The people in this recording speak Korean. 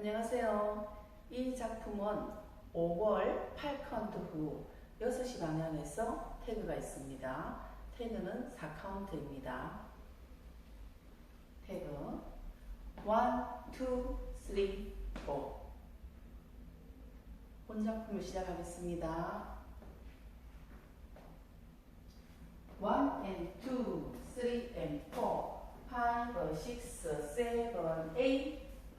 안녕하세요. 이 작품은 5월 8카운트 후 6시 방향에서 태그가 있습니다. 태그는 4카운트입니다. 태그 1, 2, 3, 4 본작품을 시작하겠습니다. 1 and 2, 3 and 4, 5, 6, 7, 8